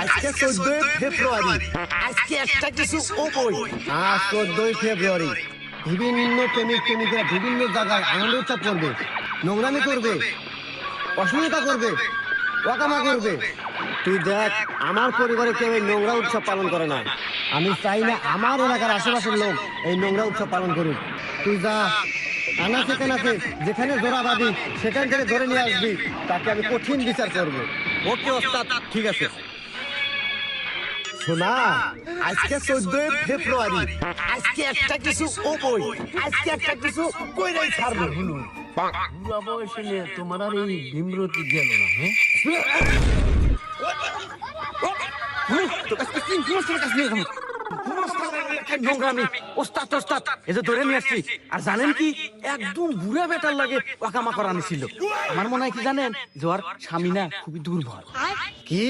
আজকে চোদ্দই ফেব্রুয়ারি। আজকে একটা কিছু ওবই আজ চোদ্দই ফেব্রুয়ারি। বিভিন্ন প্রেমিক প্রেমিকরা বিভিন্ন জায়গায় আনন্দ উৎসব করবে নোংরামি করবে অশ্লীলতা করবে ওয়াকামা করবে। তুই দেখ আমার পরিবারে কেউ এই নোংরা উৎসব পালন করে না। আমি চাই না আমার এলাকার আশেপাশের লোক এই নোংরা উৎসব পালন করুক। তুই যা আনাচে কানাচে যেখানে জোড়াবাদী সেখান থেকে ধরে নিয়ে আসবি তাকে আমি কঠিন বিচার করব। ওকে ওস্তাদ ঠিক আছে। শোনা আজকে চোদ্দই ফেব্রুয়ারি। আজকে একটা কিছু ওবই আজকে একটা কিছু কইরাই ছাড়বো। বুড়া বয়সে নিয়ে তোমার আর এই ভীমরতি গেল না হ্যাঁ? তোর কাছে তিন পুরস্কারের কাছে নিয়ে যাব নোংরামি। ওস্তাদ ওস্তাদ এই ধরে নিয়ে আসছি। আর জানেন কি? একদম বুড়া বেটার লাগে ওয়াকামা করা ছিল আমার মনে হয় কি জানেন? যে ওর স্বামী না খুবই দুর্বল। কি?